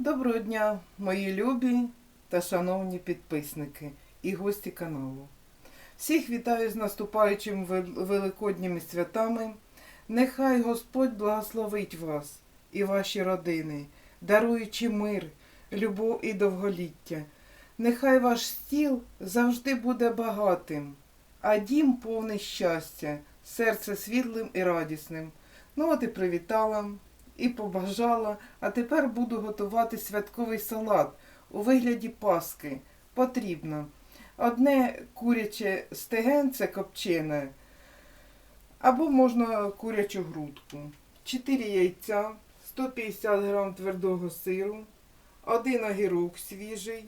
Доброго дня, мої любі та шановні підписники і гості каналу. Всіх вітаю з наступаючими великодніми святами. Нехай Господь благословить вас і ваші родини, даруючи мир, любов і довголіття. Нехай ваш стіл завжди буде багатим, а дім повний щастя, серце світлим і радісним. Ну от і привітала, і побажала, а тепер буду готувати святковий салат у вигляді паски. Потрібно одне куряче стегенце копчене, або можна курячу грудку, 4 яйця, 150 г твердого сиру, один огірок свіжий,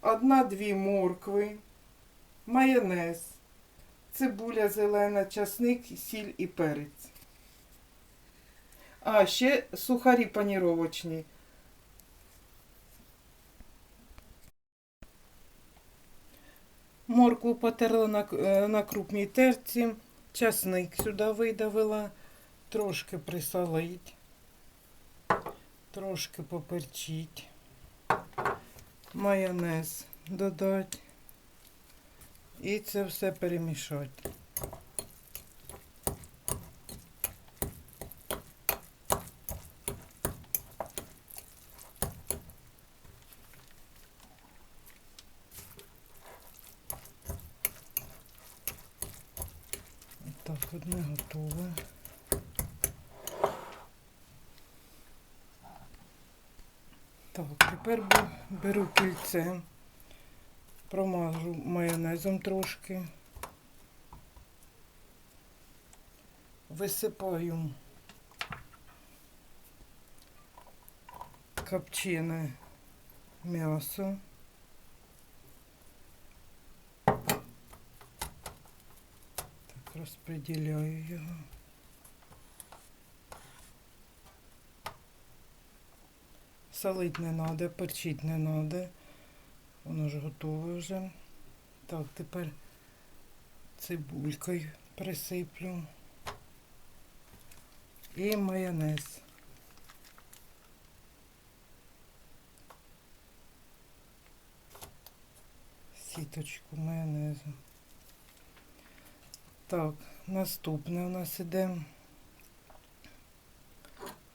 одна-дві моркви, майонез, цибуля зелена, часник, сіль і перець. А, ще сухарі паніровочні. Моркву потерла на, е, на крупній терці, часник сюди видавила, трошки присолить, трошки поперчить, майонез додати і це все перемішати. Так, одне готове. Так, тепер беру кільце, промажу майонезом трошки. Висипаю копчене м'ясо. Розподіляю його. Солить не треба, перчить не треба. Воно ж готове вже. Так, тепер цибулькою присиплю. І майонез. Сіточку майонезу. Так, наступне у нас іде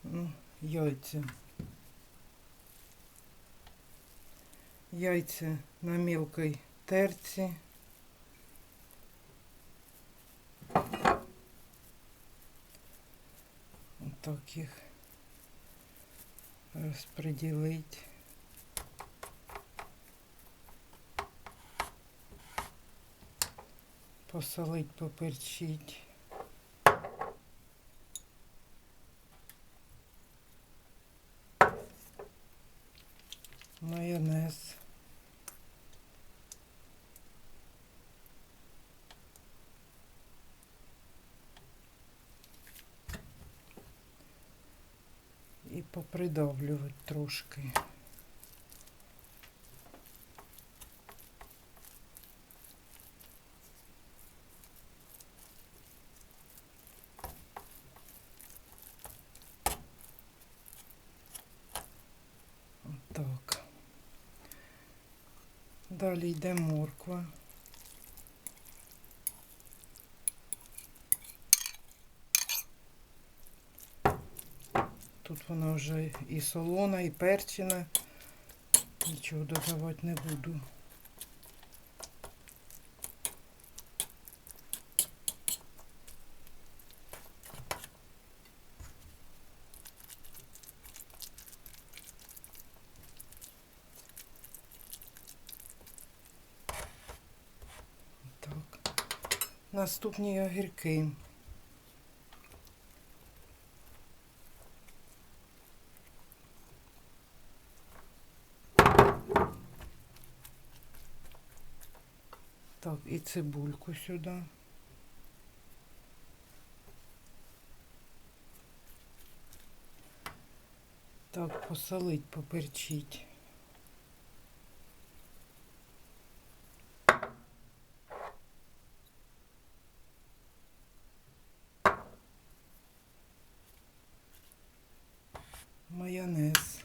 ну, яйця. Яйця на мілкій терці. Отак їх розподілить. Посолить, поперчить. Майонез. І попридавлювати трошки. Так. Далі йде морква. Тут вона вже і солона, і перчена. Нічого додавати не буду. Так. Наступні огірки. Так, і цибульку сюди. Так, посолить, поперчить. майонез.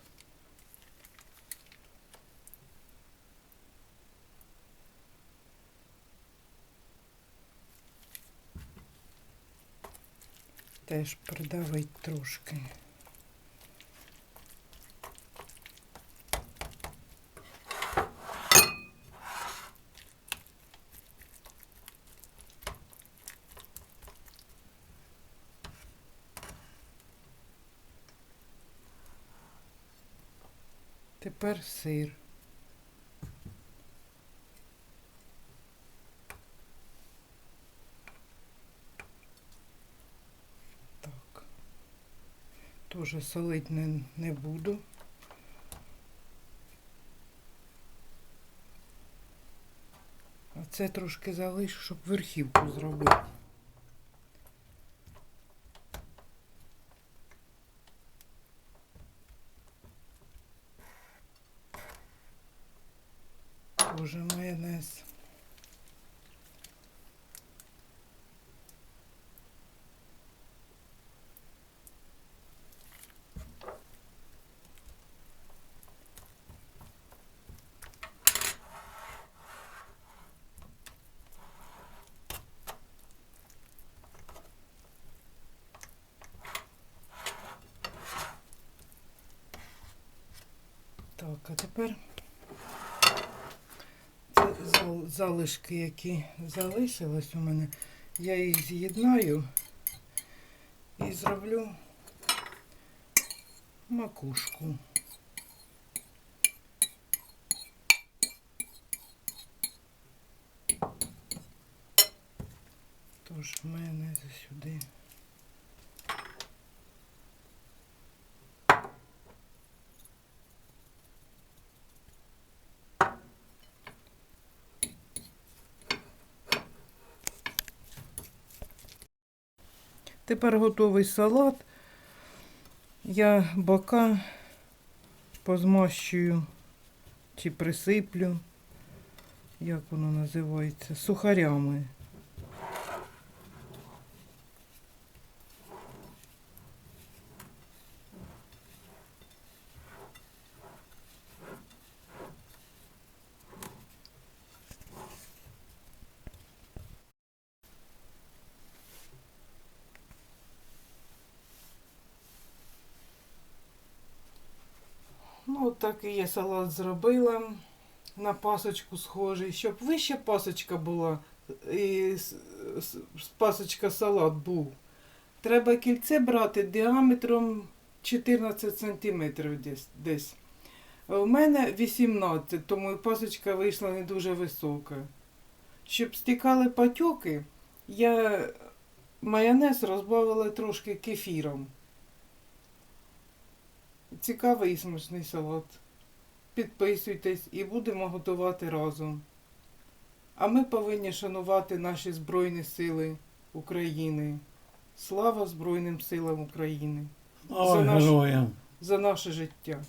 Теж придавить трошки. Тепер сир. Так. Тоже солити не буду. А це трошки залишу, щоб верхівку зробити. Тоже майонез. Так, а тепер це залишки, які залишились у мене, я їх з'єднаю і зроблю макушку. Тож в мене сюди. Тепер готовий салат. Я бока позмащую чи присиплю, як воно називається, сухарями. От такий я салат зробила. На пасочку схожий, щоб вища пасочка була і пасочка салат був. Треба кільце брати діаметром 14 см десь. У мене 18, тому і пасочка вийшла не дуже висока. Щоб стікали патьоки, я майонез розбавила трошки кефіром. Цікавий і смачний салат. Підписуйтесь і будемо готувати разом. А ми повинні шанувати наші Збройні Сили України. Слава Збройним силам України За наш- за наше життя.